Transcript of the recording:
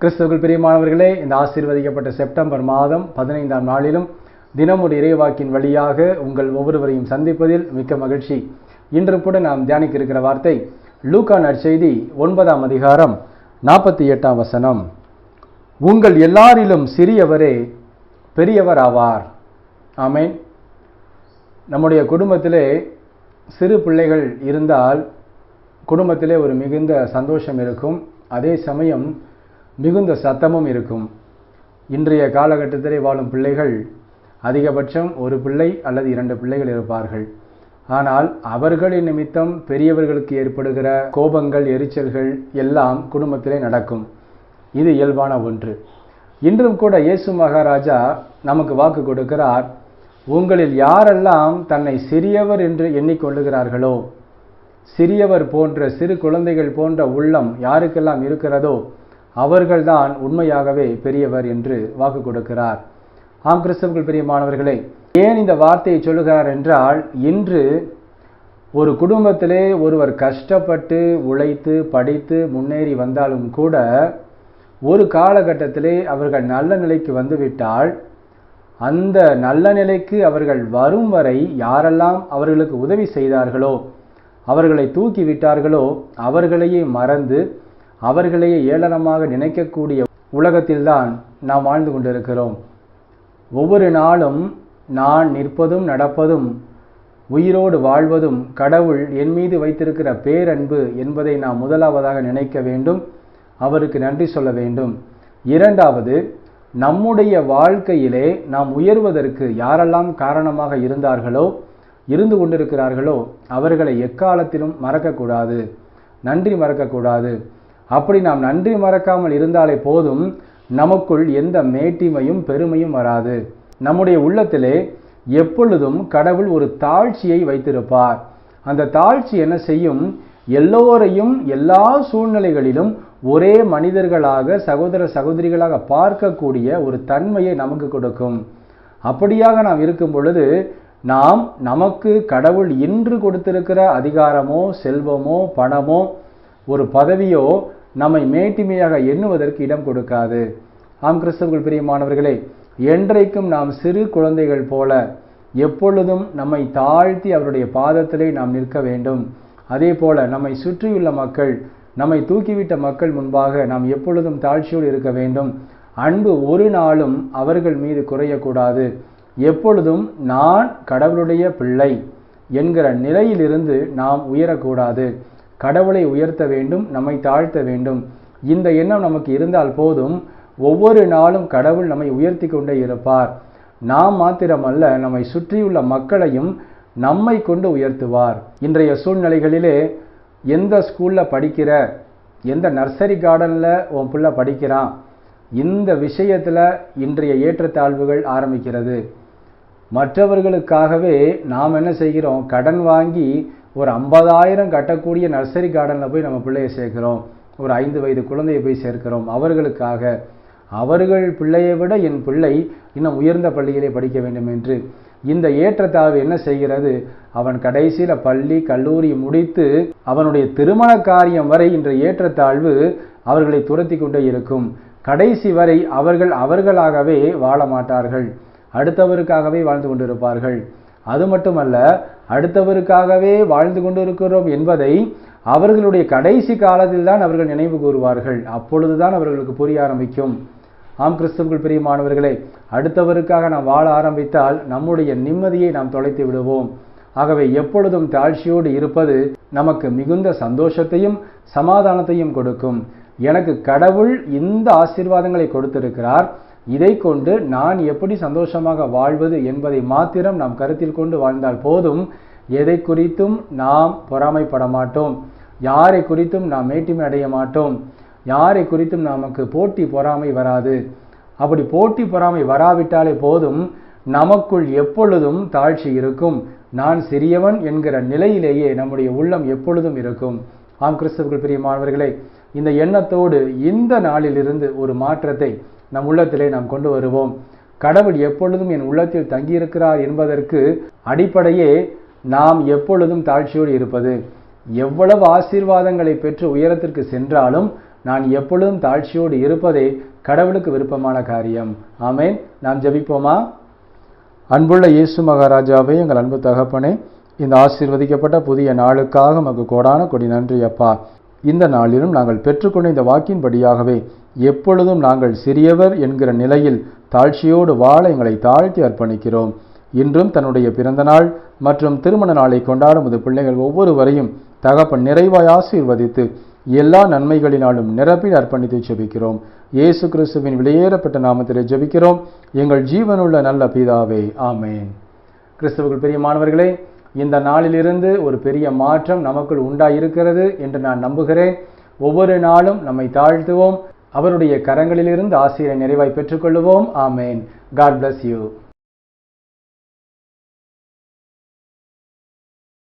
கிறிஸ்துவுக்குள் பிரியமானவர்களே இந்த ஆசீர்வதிக்கப்பட்ட செப்டம்பர் மாதம் பதினைந்தாம் நாளிலும் தினம் ஒரு இறைவாக்கின் வழியாக உங்கள் ஒவ்வொருவரையும் சந்திப்பதில் மிக்க மகிழ்ச்சி. இன்று கூட நாம் தியானிக்க இருக்கிற வார்த்தை லூக்கா நற்செய்தி ஒன்பதாம் அதிகாரம் நாற்பத்தி எட்டாம் வசனம். உங்கள் எல்லாரிலும் சிறியவரே பெரியவர் ஆவார். ஆமேன். நம்முடைய குடும்பத்திலே சிறு பிள்ளைகள் இருந்தால் குடும்பத்திலே ஒரு மிகுந்த சந்தோஷம் இருக்கும். அதே சமயம் மிகுந்த சத்தமும் இருக்கும். இன்றைய காலகட்டத்திலே வாழும் பிள்ளைகள் அதிகபட்சம் ஒரு பிள்ளை அல்லது இரண்டு பிள்ளைகள் இருப்பார்கள். ஆனால் அவர்களின் நிமித்தம் பெரியவர்களுக்கு ஏற்படுகிற கோபங்கள் எரிச்சல்கள் எல்லாம் குடும்பத்திலே நடக்கும். இது இயல்பான ஒன்று. இன்றும் கூட இயேசு மகாராஜா நமக்கு வாக்கு கொடுக்கிறார் உங்களில் யாரெல்லாம் தன்னை சிறியவர் என்று எண்ணிக்கொள்ளுகிறார்களோ சிறியவர் போன்ற சிறு குழந்தைகள் போன்ற உள்ளம் யாருக்கெல்லாம் இருக்கிறதோ அவர்கள்தான் உண்மையாகவே பெரியவர் என்று வாக்கு கொடுக்கிறார். ஆம் கிறிஸ்தவர்கள் பிரியமானவர்களே ஏன் இந்த வார்த்தையை சொல்லுகிறார் என்றால் இன்று ஒரு குடும்பத்திலே ஒருவர் கஷ்டப்பட்டு உழைத்து படித்து முன்னேறி வந்தாலும் கூட ஒரு காலகட்டத்திலே அவர்கள் நல்ல நிலைக்கு வந்துவிட்டால் அந்த நல்ல நிலைக்கு அவர்கள் வரும் வரை யாரெல்லாம் அவர்களுக்கு உதவி செய்தார்களோ அவர்களை தூக்கி விட்டார்களோ அவர்களையே மறந்து அவர்களையே ஏளனமாக நினைக்கக்கூடிய உலகத்தில்தான் நாம் வாழ்ந்து கொண்டிருக்கிறோம். ஒவ்வொரு நாளும் நான் நிற்பதும் நடப்பதும் உயிரோடு வாழ்வதும் கடவுள் என் மீது வைத்திருக்கிற பேரன்பு என்பதை நாம் முதலாவதாக நினைக்க வேண்டும். அவருக்கு நன்றி சொல்ல வேண்டும். இரண்டாவது நம்முடைய வாழ்க்கையிலே நாம் உயர்வதற்கு யாரெல்லாம் காரணமாக இருந்தார்களோ இருந்து கொண்டிருக்கிறார்களோ அவர்களை எக்காலத்திலும் மறக்கக்கூடாது. நன்றி மறக்கக்கூடாது. அப்படி நாம் நன்றி மறக்காமல் இருந்தாலே போதும் நமக்குள் எந்த மேட்டிமையும் பெருமையும் வராது. நம்முடைய உள்ளத்திலே எப்பொழுதும் கடவுள் ஒரு தாழ்ச்சியை வைத்திருப்பார். அந்த தாழ்ச்சி என்ன செய்யும்? எல்லோரையும் எல்லா சூழ்நிலைகளிலும் ஒரே மனிதர்களாக சகோதர சகோதரிகளாக பார்க்கக்கூடிய ஒரு தன்மையை நமக்கு கொடுக்கும். அப்படியாக நாம் இருக்கும் பொழுது நாம் நமக்கு கடவுள் இன்று கொடுத்திருக்கிற அதிகாரமோ செல்வமோ பணமோ ஒரு பதவியோ நம்மை மேட்டிமையாக எண்ணுவதற்கு இடம் கொடுக்காது. ஆம் கிறிஸ்தவர்கள் பிரியமானவர்களே என்றைக்கும் நாம் சிறு குழந்தைகள் போல எப்பொழுதும் நம்மை தாழ்த்தி அவருடைய பாதத்திலே நாம் நிற்க வேண்டும். அதே போல நம்மை சுற்றியுள்ள மக்கள் நம்மை தூக்கிவிட்ட மக்கள் முன்பாக நாம் எப்பொழுதும் தாழ்ச்சியோடு இருக்க வேண்டும். அன்பு ஒரு நாளும் அவர்கள் மீது குறையக்கூடாது. எப்பொழுதும் நான் கடவுளுடைய பிள்ளை என்கிற நிலையிலிருந்து நாம் உயரக்கூடாது. கடவுளை உயர்த்த வேண்டும் நம்மை தாழ்த்த வேண்டும். இந்த எண்ணம் நமக்கு இருந்தால் போதும். ஒவ்வொரு நாளும் கடவுள் நம்மை உயர்த்தி கொண்டே இருப்பார். நாம் மாத்திரமல்ல நம்மை சுற்றியுள்ள மக்களையும் நம்மை கொண்டு உயர்த்துவார். இன்றைய சூழ்நிலைகளிலே எந்த ஸ்கூலில் படிக்கிற எந்த நர்சரி கார்டனில் உன் பிள்ளை படிக்கிறான் இந்த விஷயத்தில் இன்றைய ஏற்றத்தாழ்வுகள் ஆரம்பிக்கிறது. மற்றவர்களுக்காகவே நாம் என்ன செய்கிறோம்? கடன் வாங்கி ஒரு ஐம்பதாயிரம் கட்டக்கூடிய நர்சரி கார்டனில் போய் நம்ம பிள்ளையை சேர்க்குறோம். ஒரு ஐந்து வயது குழந்தையை போய் சேர்க்கிறோம் அவர்களுக்காக. அவர்கள் பிள்ளையை விட என் பிள்ளை இன்னும் உயர்ந்த பள்ளியிலே படிக்க வேண்டும் என்று. இந்த ஏற்றத்தாழ்வு என்ன செய்கிறது? அவன் கடைசியில் பள்ளி கல்லூரி முடித்து அவனுடைய திருமண காரியம் வரை இன்ற ஏற்றத்தாழ்வு அவர்களை துரத்தி கொண்டே இருக்கும். கடைசி வரை அவர்கள் அவர்களாகவே வாழ மாட்டார்கள். அடுத்தவருக்காகவே வாழ்ந்து கொண்டிருப்பார்கள். அது மட்டுமல்ல அடுத்தவருக்காகவே வாழ்ந்து கொண்டிருக்கிறோம் என்பதை அவர்களுடைய கடைசி காலத்தில் தான் அவர்கள் நினைவு கூறுவார்கள். அப்பொழுதுதான் அவர்களுக்கு புரிய ஆரம்பிக்கும். ஆம் கிறிஸ்துவுக்குள் பிரியமானவர்களே அடுத்தவருக்காக நாம் வாழ ஆரம்பித்தால் நம்முடைய நிம்மதியை நாம் தொலைத்து விடுவோம். ஆகவே எப்பொழுதும் தாழ்ச்சியோடு இருப்பது நமக்கு மிகுந்த சந்தோஷத்தையும் சமாதானத்தையும் கொடுக்கும். எனக்கு கடவுள் இந்த ஆசீர்வாதங்களை கொடுத்திருக்கிறார். இதை கொண்டு நான் எப்படி சந்தோஷமாக வாழ்வது என்பதை மாத்திரம் நாம் கருத்தில் கொண்டு வாழ்ந்தால் போதும். எதை குறித்தும் நாம் பொறாமைப்பட மாட்டோம். யாரை குறித்தும் நாம் மேட்டிமை அடைய மாட்டோம். யாரை குறித்தும் நமக்கு போட்டி பொறாமை வராது. அப்படி போட்டி பொறாமை வராவிட்டாலே போதும். நமக்குள் எப்பொழுதும் தாழ்ச்சி இருக்கும். நான் சிறியவன் என்கிற நிலையிலேயே நம்முடைய உள்ளம் எப்பொழுதும் இருக்கும். ஆம் கிறிஸ்தவர்கள் பிரியமானவர்களே இந்த எண்ணத்தோடு இந்த நாளிலிருந்து ஒரு மாற்றத்தை நம் உள்ளத்திலே நாம் கொண்டு வருவோம். கடவுள் எப்பொழுதும் என் உள்ளத்தில் தங்கியிருக்கிறார் என்பதற்கு அடிப்படையே நாம் எப்பொழுதும் தாழ்ச்சியோடு இருப்பது. எவ்வளவு ஆசீர்வாதங்களை பெற்று உயரத்திற்கு சென்றாலும் நான் எப்பொழுதும் தாழ்ச்சியோடு இருப்பதே கடவுளுக்கு விருப்பமான காரியம். ஆமேன். நாம் ஜபிப்போமா? அன்புள்ள இயேசு மகாராஜாவே எங்கள் அன்பு தகப்பனே இந்த ஆசீர்வதிக்கப்பட்ட புதிய நாளுக்காக மக்கு கோடான கொடி நன்றி அப்பா. இந்த நாளிலும் நாங்கள் பெற்றுக்கொண்ட இந்த வாக்கின்படியாகவே எப்பொழுதும் நாங்கள் சிறியவர் என்கிற நிலையில் தாழ்ச்சியோடு வாழ எங்களை தாழ்த்தி அர்ப்பணிக்கிறோம். இன்றும் தன்னுடைய பிறந்த நாள் மற்றும் திருமண நாளை கொண்டாடும் இது பிள்ளைகள் ஒவ்வொருவரையும் தகப்பன் நிறைவாய் ஆசீர்வதித்து எல்லா நன்மைகளினாலும் நிரப்பில் அர்ப்பணித்து ஜெபிக்கிறோம். இயேசு கிறிஸ்துவின் வெளியேறப்பட்ட நாமத்திலே ஜெபிக்கிறோம். எங்கள் ஜீவனுள்ள நல்ல பிதாவே ஆமேன். கிறிஸ்துவுக்குள் பிரியமானவர்களே இந்த நாளிலிருந்து ஒரு பெரிய மாற்றம் நமக்குள் உண்டாயிருக்கிறது என்று நான் நம்புகிறேன். ஒவ்வொரு நாளும் நம்மை தாழ்த்துவோம். அவருடைய கரங்களிலிருந்து ஆசிரியரை நிறைவாய் பெற்றுக்கொள்வோம் ஆமேன். God bless you